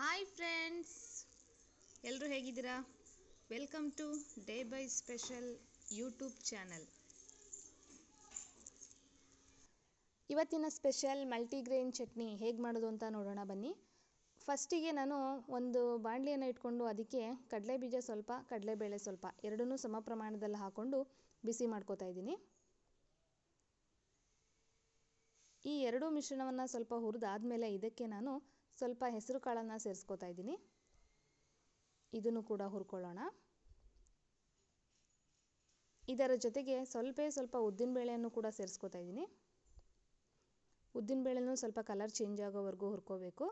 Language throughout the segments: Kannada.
ಹಾಯ್ ಫ್ರೆಂಡ್ಸ್ ಎಲ್ಲರೂ ಹೇಗಿದ್ದೀರಾ? Welcome to day by special YouTube channel ಇವತ್ತಿನ ಸ್ಪೆಷಲ್ ಮಲ್ಟಿಗ್ರೇನ್ ಚಟ್ನಿ ಹೇಗೆ ಮಾಡೋದು ಅಂತ ನೋಡೋಣ ಬನ್ನಿ. ಫಸ್ಟಿಗೆ ನಾನು ಒಂದು ಬಾಣಲಿಯನ್ನು ಇಟ್ಕೊಂಡು ಅದಕ್ಕೆ ಕಡಲೆ ಬೀಜ ಸ್ವಲ್ಪ ಕಡಲೆಬೇಳೆ ಸ್ವಲ್ಪ ಎರಡನ್ನೂ ಸಮ ಪ್ರಮಾಣದಲ್ಲಿ ಹಾಕ್ಕೊಂಡು ಬಿಸಿ ಮಾಡ್ಕೋತಾ ಇದ್ದೀನಿ. ಈ ಎರಡೂ ಮಿಶ್ರಣವನ್ನು ಸ್ವಲ್ಪ ಹುರಿದಾದ್ಮೇಲೆ ಇದಕ್ಕೆ ನಾನು ಸ್ವಲ್ಪ ಹೆಸರು ಕಾಳನ್ನು ಸೇರಿಸ್ಕೋತಾ ಇದ್ದೀನಿ. ಇದನ್ನು ಕೂಡ ಹುರ್ಕೊಳ್ಳೋಣ. ಇದರ ಜೊತೆಗೆ ಸ್ವಲ್ಪ ಸ್ವಲ್ಪ ಉದ್ದಿನಬೇಳೆಯನ್ನು ಕೂಡ ಸೇರಿಸ್ಕೊತಾ ಇದ್ದೀನಿ. ಉದ್ದಿನಬೇಳೆನೂ ಸ್ವಲ್ಪ ಕಲರ್ ಚೇಂಜ್ ಆಗೋವರೆಗೂ ಹುರ್ಕೋಬೇಕು.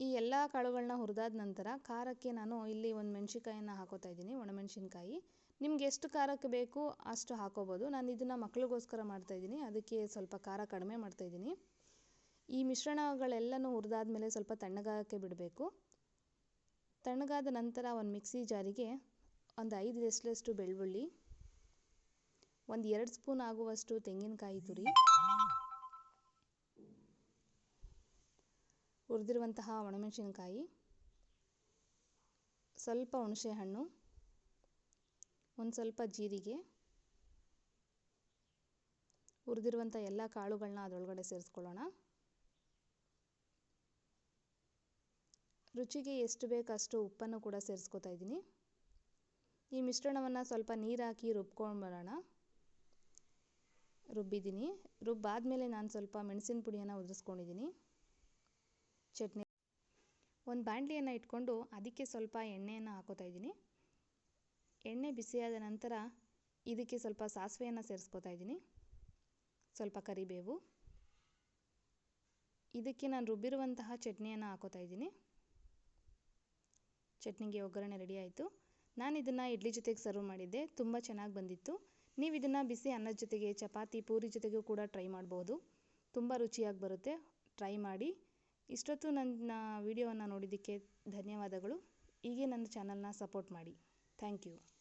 ಈ ಎಲ್ಲ ಕಾಳುಗಳನ್ನ ಹುರಿದಾದ ನಂತರ ಖಾರಕ್ಕೆ ನಾನು ಇಲ್ಲಿ ಒಂದು ಮೆಣಸಿನ್ಕಾಯನ್ನು ಹಾಕೋತಾ ಇದ್ದೀನಿ, ಒಣಮೆಣಸಿನ್ಕಾಯಿ. ನಿಮ್ಗೆ ಎಷ್ಟು ಖಾರಕ್ಕೆ ಬೇಕು ಅಷ್ಟು ಹಾಕೋಬೋದು. ನಾನು ಇದನ್ನು ಮಕ್ಳಿಗೋಸ್ಕರ ಮಾಡ್ತಾಯಿದ್ದೀನಿ ಅದಕ್ಕೆ ಸ್ವಲ್ಪ ಖಾರ ಕಡಿಮೆ ಮಾಡ್ತಾಯಿದ್ದೀನಿ ಈ ಮಿಶ್ರಣಗಳೆಲ್ಲನೂ ಹುರಿದಾದ್ಮೇಲೆ ಸ್ವಲ್ಪ ತಣ್ಣಗಾಗೋಕ್ಕೆ ಬಿಡಬೇಕು. ತಣ್ಣಗಾದ ನಂತರ ಒಂದು ಮಿಕ್ಸಿ ಜಾರಿಗೆ ಒಂದು ಐದು ಎಸ್ಲಷ್ಟು ಬೆಳ್ಳುಳ್ಳಿ, ಒಂದು ಎರಡು ಸ್ಪೂನ್ ಆಗುವಷ್ಟು ತೆಂಗಿನಕಾಯಿ ತುರಿ, ಹುರಿದಿರುವಂತಹ ಒಣಮೆಣಸಿನಕಾಯಿ, ಸ್ವಲ್ಪ ಹುಣಸೆ ಹಣ್ಣು, ಒಂದು ಸ್ವಲ್ಪ ಜೀರಿಗೆ ಹುರಿದಿರುವಂಥ ಎಲ್ಲ ಕಾಳುಗಳನ್ನ ಅದರೊಳಗಡೆ ಸೇರಿಸ್ಕೊಳ್ಳೋಣ. ರುಚಿಗೆ ಎಷ್ಟು ಬೇಕು ಅಷ್ಟು ಉಪ್ಪನ್ನು ಕೂಡ ಸೇರಿಸ್ಕೊತಾ ಇದ್ದೀನಿ. ಈ ಮಿಶ್ರಣವನ್ನು ಸ್ವಲ್ಪ ನೀರು ಹಾಕಿ ರುಬ್ಕೊಂಡ್ಬರೋಣ ರುಬ್ಬಿದ್ದೀನಿ. ರುಬ್ಬಾದಮೇಲೆ ನಾನು ಸ್ವಲ್ಪ ಮೆಣಸಿನ ಪುಡಿಯನ್ನು ಉದುರಿಸ್ಕೊಂಡಿದ್ದೀನಿ. ಚಟ್ನಿ ಒಂದು ಬಾಣಲಿಯನ್ನು ಇಟ್ಕೊಂಡು ಅದಕ್ಕೆ ಸ್ವಲ್ಪ ಎಣ್ಣೆಯನ್ನು ಹಾಕೋತಾ ಇದ್ದೀನಿ. ಎಣ್ಣೆ ಬಿಸಿಯಾದ ನಂತರ ಇದಕ್ಕೆ ಸ್ವಲ್ಪ ಸಾಸಿವೆಯನ್ನು ಸೇರಿಸ್ಕೊತಾ ಇದ್ದೀನಿ. ಸ್ವಲ್ಪ ಕರಿಬೇವು. ಇದಕ್ಕೆ ನಾನು ರುಬ್ಬಿರುವಂತಹ ಚಟ್ನಿಯನ್ನು ಹಾಕೋತಾ ಇದ್ದೀನಿ. ಚಟ್ನಿಗೆ ಒಗ್ಗರಣೆ ರೆಡಿ ಆಯಿತು. ನಾನು ಇದನ್ನು ಇಡ್ಲಿ ಜೊತೆಗೆ ಸರ್ವ್ ಮಾಡಿದ್ದೆ. ತುಂಬ ಚೆನ್ನಾಗಿ ಬಂದಿತ್ತು. ನೀವು ಇದನ್ನು ಬಿಸಿ ಅನ್ನದ ಜೊತೆಗೆ, ಚಪಾತಿ, ಪೂರಿ ಜೊತೆಗೂ ಕೂಡ ಟ್ರೈ ಮಾಡ್ಬೋದು. ತುಂಬ ರುಚಿಯಾಗಿ ಬರುತ್ತೆ. ಟ್ರೈ ಮಾಡಿ. ಇಷ್ಟೊತ್ತು ನನ್ನ ವಿಡಿಯೋವನ್ನು ನೋಡಿದ್ದಕ್ಕೆ ಧನ್ಯವಾದಗಳು. ಹೀಗೆ ನನ್ನ ಚಾನಲ್ನ ಸಪೋರ್ಟ್ ಮಾಡಿ. Thank you